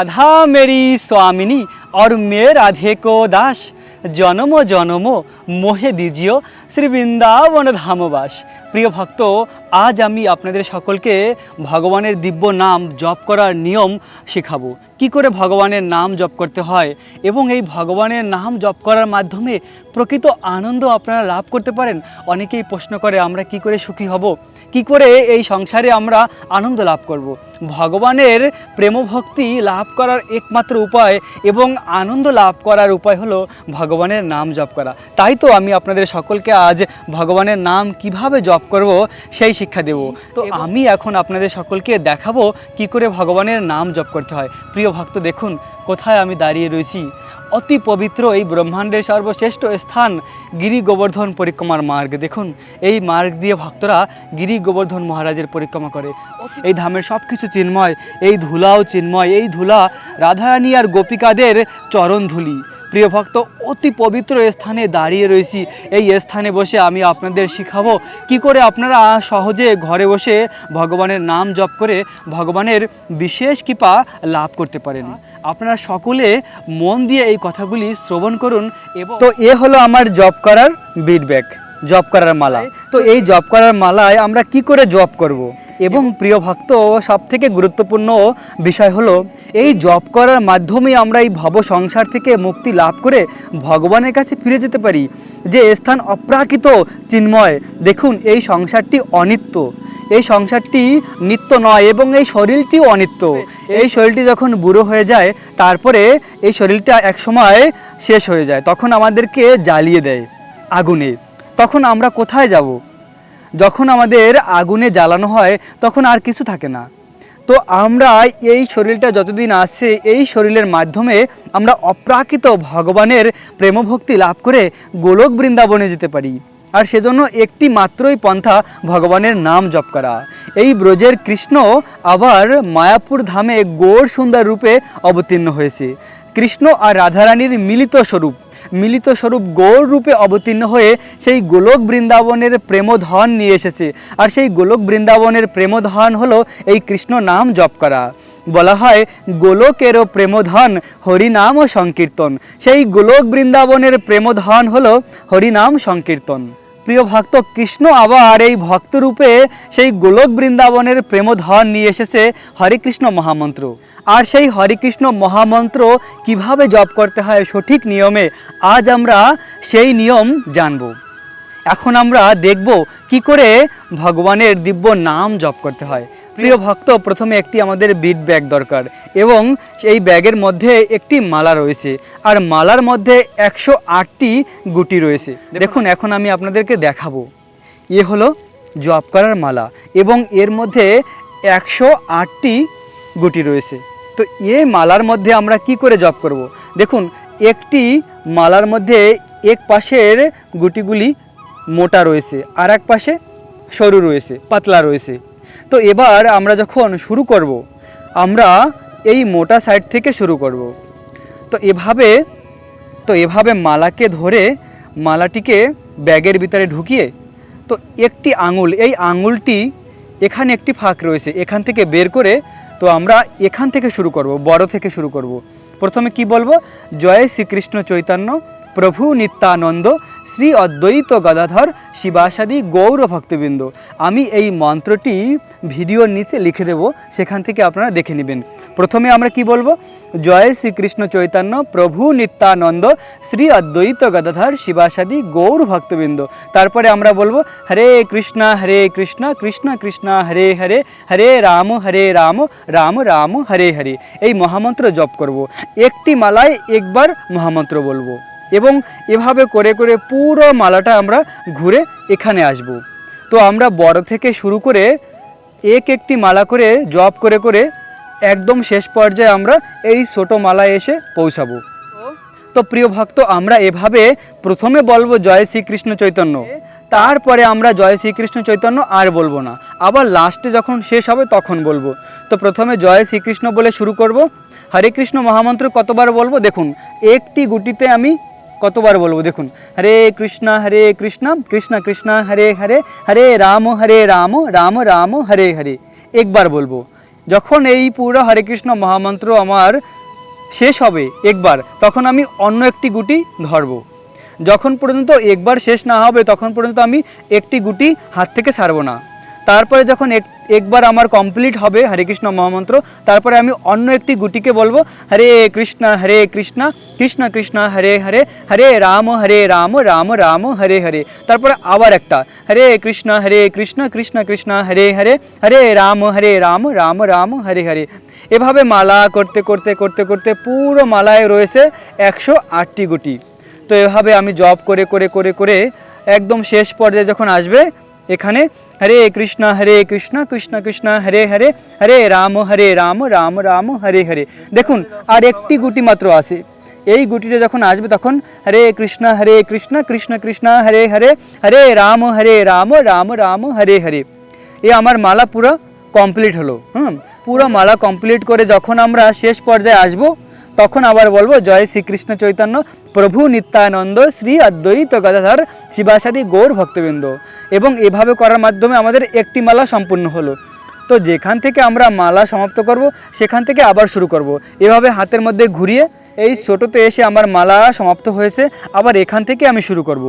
राधा मेरी स्वामिनी और मैं राधे को दास জনম জনম মোহে দিজিও শ্রী বৃন্দাবন ধামবাস প্রিয় ভক্ত আজ আমি আপনাদের সকলকে ভগবানের দিব্য নাম জপ করার নিয়ম শেখাবো কি করে ভগবানের নাম জপ করতে হয় এবং এই ভগবানের নাম জপ করার মাধ্যমে প্রকৃত আনন্দ আপনারা লাভ করতে পারেন অনেকেই প্রশ্ন করে আমরা কি করে সুখী হব কি করে এই সংসারে আমরা আনন্দ লাভ করব। ভগবানের প্রেমভক্তি লাভ করার একমাত্র উপায় এবং আনন্দ লাভ করার উপায় হলো ভগবানের নাম জপ করা। তাই তো আমি আপনাদের সকলকে আজ ভগবানের নাম কীভাবে জপ করব সেই শিক্ষা দেব। তো আমি এখন আপনাদের সকলকে দেখাবো কি করে ভগবানের নাম জপ করতে হয়। প্রিয় ভক্ত দেখুন কোথায় আমি দাঁড়িয়ে রয়েছি। অতি পবিত্র এই ব্রহ্মাণ্ডের সর্বশ্রেষ্ঠ স্থান গিরি গোবর্ধন পরিক্রমার মার্গ। দেখুন, এই মার্গ দিয়ে ভক্তরা গিরি গোবর্ধন মহারাজের পরিক্রমা করে। এই ধামের সব কিছু চিন্ময়, এই ধুলাও চিন্ময়, এই ধুলা রাধারানী আর গোপিকাদের চরণ ধুলি প্রিয় ভক্ত, অতি পবিত্র স্থানে দাঁড়িয়ে রয়েছি। এই স্থানে বসে আমি আপনাদের শিখাবো কি করে আপনারা সহজে ঘরে বসে ভগবানের নাম জপ করে ভগবানের বিশেষ কৃপা লাভ করতে পারেন। আপনারা সকলে মন দিয়ে এই কথাগুলি শ্রবণ করুন এবং তো এ হলো আমার জব করার বিডব্যাক জব করার মালা। তো এই জব করার মালায় আমরা কি করে জব করব। এবং প্রিয় ভক্ত সব থেকে গুরুত্বপূর্ণ বিষয় হলো, এই জব করার মাধ্যমে আমরা এই ভব সংসার থেকে মুক্তি লাভ করে ভগবানের কাছে ফিরে যেতে পারি, যে স্থান অপ্রাকৃত চিন্ময়। দেখুন, এই সংসারটি অনিত্য। এই সংসারটি নিত্য নয় এবং এই শরীরটিও অনিত্য। এই শরীরটি যখন বুড়ো হয়ে যায়, তারপরে এই শরীরটা একসময় শেষ হয়ে যায়, তখন আমাদেরকে জ্বালিয়ে দেয় আগুনে। তখন আমরা কোথায় যাব? যখন আমাদের আগুনে জ্বালানো হয়, তখন আর কিছু থাকে না। তো আমরা এই শরীরটা যতদিন আছে, এই শরীরের মাধ্যমে আমরা অপ্রাকৃত ভগবানের প্রেমভক্তি লাভ করে গোলক বৃন্দাবনে যেতে পারি। আর সেজন্য একটি মাত্রই পন্থা ভগবানের নাম জপ করা। এই ব্রজের কৃষ্ণ আবার মায়াপুর ধামে গৌর সুন্দর রূপে অবতীর্ণ হয়েছে। কৃষ্ণ আর রাধারানীর মিলিত স্বরূপ। মিলিত স্বরূপ গৌর রূপে অবতীর্ণ হয়ে সেই গোলক বৃন্দাবনের প্রেমধন নিয়ে এসেছে। আর সেই গোলক বৃন্দাবনের প্রেমধন হলো এই কৃষ্ণ নাম জপ করা। বলা হয়, গোলকেরও প্রেমধন হরিনাম ও সংকীর্তন। সেই গোলক বৃন্দাবনের প্রেমধন হলো হরিনাম সংকীর্তন। প্রিয় ভক্ত, কৃষ্ণ আবার এই ভক্তরূপে সেই গোলক বৃন্দাবনের প্রেমধন নিয়ে এসেছে হরে কৃষ্ণ মহামন্ত্র। আর সেই হরে কৃষ্ণ মহামন্ত্র কীভাবে জপ করতে হয় সঠিক নিয়মে আজ আমরা সেই নিয়ম জানব। এখন আমরা দেখব কি করে ভগবানের দিব্য নাম জপ করতে হয়। প্রিয় ভক্ত প্রথমে একটি আমাদের বিট ব্যাগ দরকার এবং এই ব্যাগের মধ্যে একটি মালা রয়েছে আর মালার মধ্যে একশো আটটি গুটি রয়েছে। দেখুন এখন আমি আপনাদেরকে দেখাবো। এ হলো জপ করার মালা এবং এর মধ্যে একশো আটটি গুটি রয়েছে। তো এ মালার মধ্যে আমরা কি করে জপ করব। দেখুন, একটি মালার মধ্যে এক পাশের গুটিগুলি মোটা রয়েছে, আর এক পাশে সরু রয়েছে, পাতলা রয়েছে তো এবার আমরা যখন শুরু করব, আমরা এই মোটা সাইড থেকে শুরু করব তো এভাবে তো এভাবে মালাকে ধরে মালাটিকে ব্যাগের ভিতরে ঢুকিয়ে, তো একটি আঙুল, এই আঙুলটি এখানে একটি ফাঁক রয়েছে, এখান থেকে বের করে তো আমরা এখান থেকে শুরু করব, বড় থেকে শুরু করব। প্রথমে কি বলব? জয় শ্রীকৃষ্ণ চৈতন্য। প্রভু নিত্যানন্দ, শ্রী অদ্বৈত গদাধর শিবাসাদি গৌর ভক্তবৃন্দ। আমি এই মন্ত্রটি ভিডিওর নিচে লিখে দেব, সেখান থেকে আপনারা দেখে নেবেন। প্রথমে আমরা কি বলব? জয় শ্রীকৃষ্ণ চৈতন্য, প্রভু নিত্যানন্দ, শ্রী অদ্বৈত গদাধর শিবাসাদি গৌর ভক্তবৃন্দ। তারপরে আমরা বলব, হরে কৃষ্ণ হরে কৃষ্ণ কৃষ্ণ কৃষ্ণ, হরে হরে হরে রাম হরে রাম রাম রাম, হরে হরে। এই মহামন্ত্র জপ করব। একটি মালায় একবার মহামন্ত্র বলব। এবং এভাবে করে করে পুরো মালাটা আমরা ঘুরে এখানে আসব। তো আমরা বড় থেকে শুরু করে এক একটি মালা করে জপ করে করে একদম শেষ পর্যায়ে আমরা এই ছোট মালায় এসে পৌঁছাবো। তো প্রিয় ভক্ত, আমরা এভাবে প্রথমে বলব জয় শ্রীকৃষ্ণ চৈতন্য, তারপরে আমরা জয় শ্রীকৃষ্ণ চৈতন্য আর বলব না। আবার লাস্টে যখন শেষ হবে তখন বলব। তো প্রথমে জয় শ্রীকৃষ্ণ বলে শুরু করব। হরে কৃষ্ণ মহামন্ত্র কতবার বলব? দেখুন, একটি গুটিতে আমি কতবার বলব? দেখুন, হরে কৃষ্ণ হরে কৃষ্ণ কৃষ্ণ কৃষ্ণ, হরে হরে হরে রাম হরে রাম রাম রাম, হরে হরে। একবার বলব, যখন এই পুরো হরে কৃষ্ণ মহামন্ত্র আমার শেষ হবে একবার, তখন আমি অন্য একটি গুটি ধরবো। যখন পর্যন্ত একবার শেষ না হবে, তখন পর্যন্ত আমি একটি গুটি হাত থেকে ছাড়বো না। তারপরে যখন এক একবার আমার কমপ্লিট হবে, হরে কৃষ্ণ মহামন্ত্র। তারপরে আমি অন্য একটি গুটিকে বলব, হরে কৃষ্ণ হরে কৃষ্ণ কৃষ্ণ কৃষ্ণ, হরে হরে হরে রাম হরে রাম রাম রাম, হরে হরে। তারপরে আবার একটা, হরে কৃষ্ণ হরে কৃষ্ণ কৃষ্ণ কৃষ্ণ, হরে হরে হরে রাম হরে রাম রাম রাম, হরে হরে। এভাবে মালা করতে করতে করতে করতে পুরো মালায় রয়েছে একশো আটটি গুটি। তো এভাবে আমি জব করে করে করে করে একদম শেষ পর্যায়ে যখন আসবে এখানে হরে কৃষ্ণ হরে কৃষ্ণ কৃষ্ণ কৃষ্ণ, হরে হরে হরে রাম হরে রাম রাম রাম, হরে হরে। দেখুন, আর একটি গুটি মাত্র আছে। এই গুটিটা যখন আসবে তখন হরে কৃষ্ণ হরে কৃষ্ণ কৃষ্ণ কৃষ্ণ, হরে হরে হরে রাম হরে রাম রাম রাম, হরে হরে। এ আমার মালা পুরো কমপ্লিট হলো, হুম? পুরো মালা কমপ্লিট করে যখন আমরা শেষ পর্যায়ে আসব তখন আবার বলব, জয় শ্রীকৃষ্ণ চৈতন্য, প্রভু নিত্যানন্দ, শ্রী অদ্বৈত গদাধর শিবাসাদি গৌর ভক্তবৃন্দ। এবং এভাবে করার মাধ্যমে আমাদের একটি মালা সম্পূর্ণ হলো। তো যেখান থেকে আমরা মালা সমাপ্ত করব, সেখান থেকে আবার শুরু করব। এভাবে হাতের মধ্যে ঘুরিয়ে এই ছোটোতে এসে আমার মালা সমাপ্ত হয়েছে, আবার এখান থেকে আমি শুরু করব।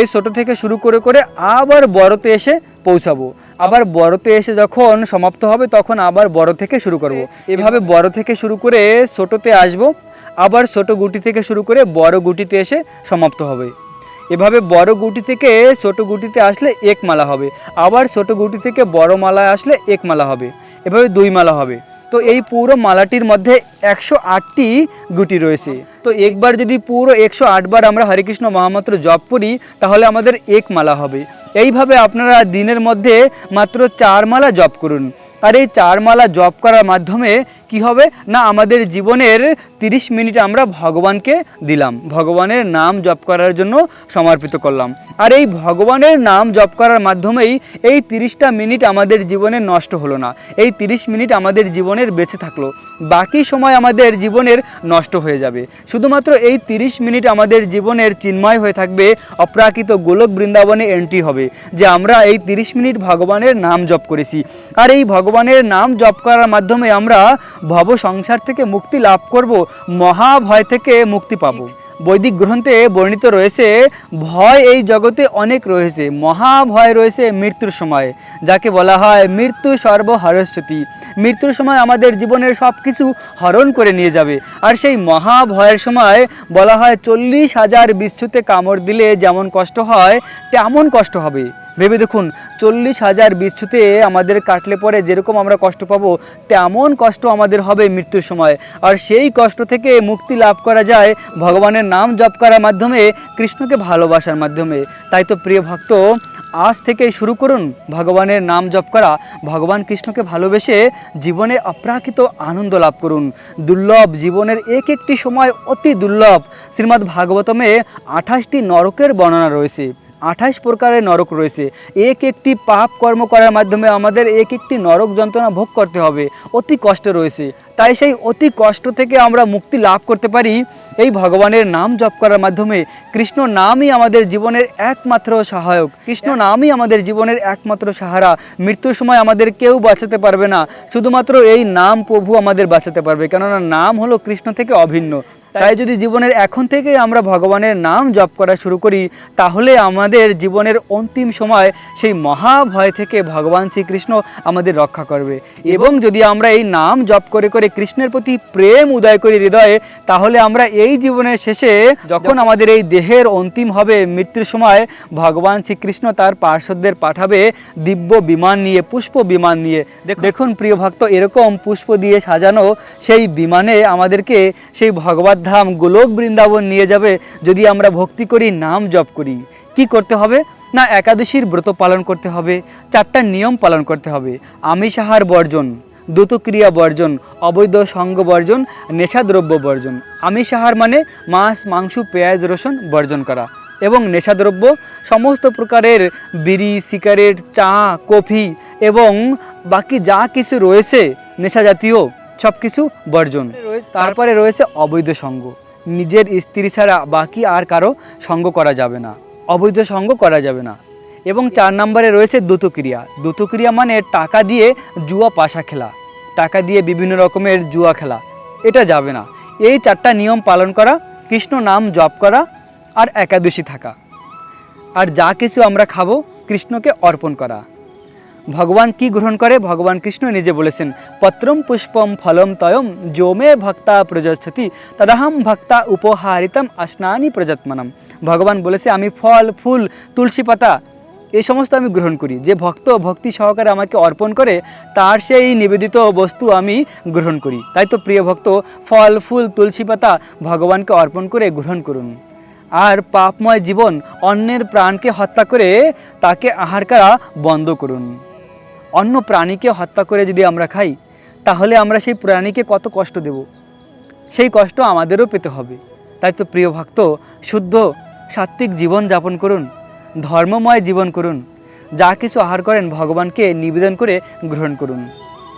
এই ছোটো থেকে শুরু করে করে আবার বড়তে এসে পৌঁছাবো। আবার বড়তে এসে যখন সমাপ্ত হবে তখন আবার বড় থেকে শুরু করব। এভাবে বড় থেকে শুরু করে ছোটোতে আসব, আবার ছোট গুটি থেকে শুরু করে বড় গুটিতে এসে সমাপ্ত হবে। এভাবে বড় গুটি থেকে ছোট গুটিতে আসলে এক মালা হবে, আবার ছোট গুটি থেকে বড় মালা আসলে এক মালা হবে। এভাবে দুই মালা হবে। তো এই পুরো মালাটির মধ্যে একশো আটটি গুটি রয়েছে। তো একবার যদি পুরো একশো আটবার আমরা হরে কৃষ্ণ মহামন্ত্র জপ করি, তাহলে আমাদের এক মালা হবে। এইভাবে আপনারা দিনের মধ্যে মাত্র চার মালা জপ করুন। আর এই চার মালা জপ করার মাধ্যমে কি হবে? না, আমাদের জীবনের তিরিশ মিনিট আমরা ভগবানকে দিলাম। ভগবানের নাম জপ করার জন্য সমর্পিত করলাম। আর এই ভগবানের নাম জপ করার মাধ্যমেই এই তিরিশটা মিনিট আমাদের জীবনে নষ্ট হলো না। এই তিরিশ মিনিট আমাদের জীবনের বেঁচে থাকল। বাকি সময় আমাদের জীবনের নষ্ট হয়ে যাবে। শুধুমাত্র এই তিরিশ মিনিট আমাদের জীবনের চিন্ময় হয়ে থাকবে। অপ্রাকৃত গোলক বৃন্দাবনে এন্ট্রি হবে, যে আমরা এই তিরিশ মিনিট ভগবানের নাম জপ করেছি। আর এই ভগবানের নাম জপ করার মাধ্যমে আমরা ভব সংসার থেকে মুক্তি লাভ করব, মহাভয় থেকে মুক্তি পাব। বৈদিক গ্রন্থে বর্ণিত রয়েছে, ভয় এই জগতে অনেক রয়েছে, মহাভয় রয়েছে মৃত্যুর সময়, যাকে বলা হয় মৃত্যু সর্বহরস্বতী। মৃত্যুর সময় আমাদের জীবনের সব কিছু হরণ করে নিয়ে যাবে, আর সেই মহাভয়ের সময় বলা হয় চল্লিশ হাজার বিচ্ছুতে কামড় দিলে যেমন কষ্ট হয়, তেমন কষ্ট হবে। ভেবে দেখুন, চল্লিশ হাজার বিচ্ছুতে আমাদের কাটলে পরে যেরকম আমরা কষ্ট পাবো, তেমন কষ্ট আমাদের হবে মৃত্যুর সময়। আর সেই কষ্ট থেকে মুক্তি লাভ করা যায় ভগবানের নাম জপ করার মাধ্যমে, কৃষ্ণকে ভালোবাসার মাধ্যমে। তাই তো প্রিয় ভক্ত, আজ থেকেই শুরু করুন ভগবানের নাম জপ করা। ভগবান কৃষ্ণকে ভালোবেসে জীবনে অপ্রাকৃত আনন্দ লাভ করুন। দুর্লভ জীবনের এক একটি সময় অতি দুর্লভ। শ্রীমদ্ ভাগবতমে আঠাশটি নরকের বর্ণনা রয়েছে। আঠাশ প্রকারের নরক রয়েছে। এক একটি পাপ কর্ম করার মাধ্যমে আমাদের এক একটি নরক যন্ত্রণা ভোগ করতে হবে। অতি কষ্ট রয়েছে। তাই সেই অতি কষ্ট থেকে আমরা মুক্তি লাভ করতে পারি। এই ভগবানের নাম জপ করার মাধ্যমে কৃষ্ণ নামই আমাদের জীবনের একমাত্র সহায়ক। কৃষ্ণ নামই আমাদের জীবনের একমাত্র সাহারা। মৃত্যুর সময় আমাদের কেউ বাঁচাতে পারবে না। শুধুমাত্র এই নাম প্রভু আমাদের বাঁচাতে পারবে। কেননা নাম হলো কৃষ্ণ থেকে অভিন্ন। তাই যদি জীবনের এখন থেকেই আমরা ভগবানের নাম জপ করা শুরু করি তাহলে আমাদের জীবনের অন্তিম সময় সেই মহাভয় থেকে ভগবান শ্রীকৃষ্ণ আমাদের রক্ষা করবে। এবং যদি আমরা এই নাম জপ করে করে কৃষ্ণের প্রতি প্রেম উদয় করি হৃদয়ে তাহলে আমরা এই জীবনের শেষে যখন আমাদের এই দেহের অন্তিম হবে মৃত্যুর সময় ভগবান শ্রীকৃষ্ণ তার পার্শ্বদের পাঠাবে দিব্য বিমান নিয়ে পুষ্প বিমান নিয়ে। দেখ- দেখুন প্রিয় ভক্ত এরকম পুষ্প দিয়ে সাজানো সেই বিমানে আমাদেরকে সেই ভগবত ধাম গোলক বৃন্দাবন নিয়ে যাবে যদি আমরা ভক্তি করি, নাম জপ করি। কি করতে হবে? না, একাদশীর ব্রত পালন করতে হবে, চারটা নিয়ম পালন করতে হবে। আমিষ আহার বর্জন, দ্রুতক্রিয়া বর্জন, অবৈধ সঙ্গ বর্জন, নেশাদ্রব্য বর্জন। আমিষ আহার মানে মাছ, মাংস, পেঁয়াজ, রসুন বর্জন করা এবং নেশাদ্রব্য সমস্ত প্রকারের বিড়ি, সিগারেট, চা, কফি এবং বাকি যা কিছু রয়েছে নেশা জাতীয় সব কিছু বর্জন তারপরে রয়েছে অবৈধ সঙ্গ। নিজের স্ত্রী ছাড়া বাকি আর কারও সঙ্গ করা যাবে না। অবৈধ সঙ্গ করা যাবে না। এবং চার নম্বরে রয়েছে দ্রুতক্রিয়া। দ্রুতক্রিয়া মানে টাকা দিয়ে জুয়া পাশা খেলা। টাকা দিয়ে বিভিন্ন রকমের জুয়া খেলা। এটা যাবে না। এই চারটা নিয়ম পালন করা কৃষ্ণ নাম জপ করা আর একাদশী থাকা। আর যা কিছু আমরা খাব কৃষ্ণকে অর্পণ করা। ভগবান কি গ্রহণ করে? ভগবান কৃষ্ণ নিজে বলেছেন, পত্রম পুষ্পম ফলম তয়ম যোমে ভক্তা প্রযচ্ছতি তদাহম ভক্তা উপহারিতম আসনানি প্রযত্মনম ভগবান বলেছে, আমি ফল, ফুল, তুলসী পাতা এই সমস্ত আমি গ্রহণ করি। যে ভক্ত ভক্তি সহকারে আমাকে অর্পণ করে, তার সেই নিবেদিত বস্তু আমি গ্রহণ করি। তাই তো, প্রিয় ভক্ত, ফল, ফুল, তুলসী পাতা ভগবানকে অর্পণ করে গ্রহণ করুন। আর পাপময় জীবন অন্যের প্রাণকে হত্যা করে তাকে আহার করা বন্ধ করুন। অন্য প্রাণীকে হত্যা করে যদি আমরা খাই, তাহলে আমরা সেই প্রাণীকে কত কষ্ট দেব? সেই কষ্ট আমাদেরও পেতে হবে। তাই তো প্রিয় ভক্ত, শুদ্ধ, সাত্ত্বিক জীবন যাপন করুন, ধর্মময় জীবন করুন, যা কিছু আহার করেন ভগবানকে নিবেদন করে গ্রহণ করুন।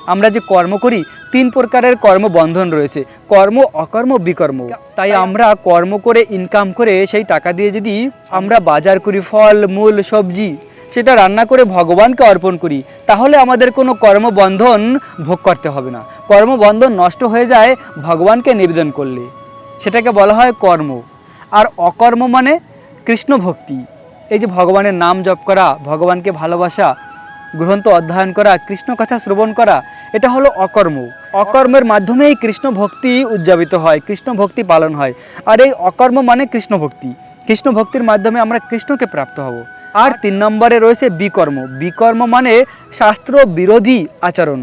আমরা যে কর্ম করি, তিন প্রকারের কর্মবন্ধন রয়েছে, কর্ম, অকর্ম, বিকর্ম। তাই আমরা কর্ম করে ইনকাম করে সেই টাকা দিয়ে যদি আমরা বাজার করি, ফল, মূল, সবজি সেটা রান্না করে ভগবানকে অর্পণ করি, তাহলে আমাদের কোনো কর্মবন্ধন ভোগ করতে হবে না। কর্মবন্ধন নষ্ট হয়ে যায় ভগবানকে নিবেদন করলে। সেটাকে বলা হয় কর্ম। আর অকর্ম মানে কৃষ্ণ ভক্তি। এই যে ভগবানের নাম জপ করা, ভগবানকে ভালোবাসা, গ্রন্থ অধ্যয়ন করা, কৃষ্ণ কথা শ্রবণ করা, এটা হলো অকর্ম। অকর্মের মাধ্যমেই কৃষ্ণ ভক্তি উদযাপিত হয়, কৃষ্ণ ভক্তি পালন হয়। আর এই অকর্ম মানে কৃষ্ণ ভক্তি। কৃষ্ণ ভক্তির মাধ্যমে আমরা কৃষ্ণকে প্রাপ্ত হব। আর তিন নম্বরে রয়েছে বিকর্ম। বিকর্ম মানে শাস্ত্র বিরোধী আচরণ,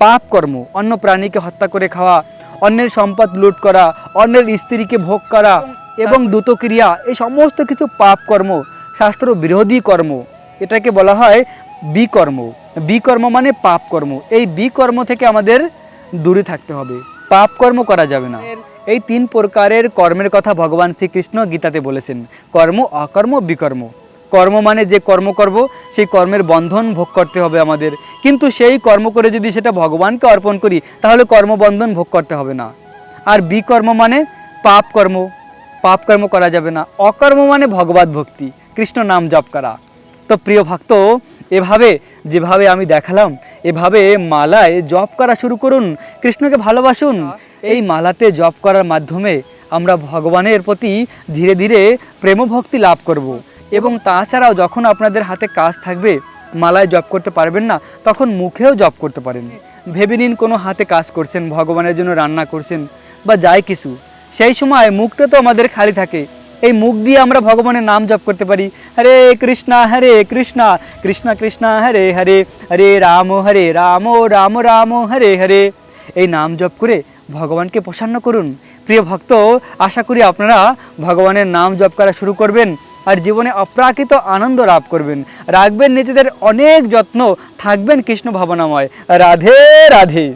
পাপ কর্ম, অন্য প্রাণীকে হত্যা করে খাওয়া, অন্যের সম্পদ লুট করা, অন্যের স্ত্রীকে ভোগ করা এবং দ্রুতক্রিয়া, এই সমস্ত কিছু পাপ কর্ম, শাস্ত্র বিরোধী কর্ম। এটাকে বলা হয় বিকর্ম। বিকর্ম মানে পাপ কর্ম। এই বিকর্ম থেকে আমাদের দূরে থাকতে হবে। পাপ কর্ম করা যাবে না। এই তিন প্রকারের কর্মের কথা ভগবান শ্রীকৃষ্ণ গীতাতে বলেছেন। কর্ম, অকর্ম, বিকর্ম। কর্ম মানে যে কর্ম করব, সেই কর্মের বন্ধন ভোগ করতে হবে আমাদের। কিন্তু সেই কর্ম করে যদি সেটা ভগবানকে অর্পণ করি, তাহলে কর্মবন্ধন ভোগ করতে হবে না। আর বিকর্ম মানে পাপ কর্ম। পাপ কর্ম করা যাবে না। অকর্ম মানে ভগবত ভক্তি। কৃষ্ণ নাম জপ করা। তো প্রিয় ভক্ত, এভাবে যেভাবে আমি দেখালাম, এভাবে মালায় জপ করা শুরু করুন। কৃষ্ণকে ভালোবাসুন। এই মালাতে জপ করার মাধ্যমে আমরা ভগবানের প্রতি ধীরে ধীরে প্রেমভক্তি লাভ করব। এবং তাছাড়াও যখন আপনাদের হাতে কাজ থাকবে, মালায় জপ করতে পারবেন না, তখন মুখেও জপ করতে পারেন। ভেবে নিন কোনো হাতে কাজ করছেন, ভগবানের জন্য রান্না করছেন, বা যাই কিছু। সেই সময় মুখটা তো আমাদের খালি থাকে। এই মুখ দিয়ে আমরা ভগবানের নাম জপ করতে পারি, হরে কৃষ্ণা হরে কৃষ্ণা, কৃষ্ণ কৃষ্ণ, হরে হরে হরে রাম হরে রাম রাম রাম, হরে হরে। এই নাম জপ করে ভগবানকে প্রসন্ন করুন। প্রিয় ভক্ত, আশা করি আপনারা ভগবানের নাম জপ করা শুরু করবেন। আর জীবনে অপ্রাকৃত আনন্দ লাভ করবেন। রাখবেন নিজেদের অনেক যত্ন, থাকবেন কৃষ্ণ ভাবনাময়। রাধে রাধে।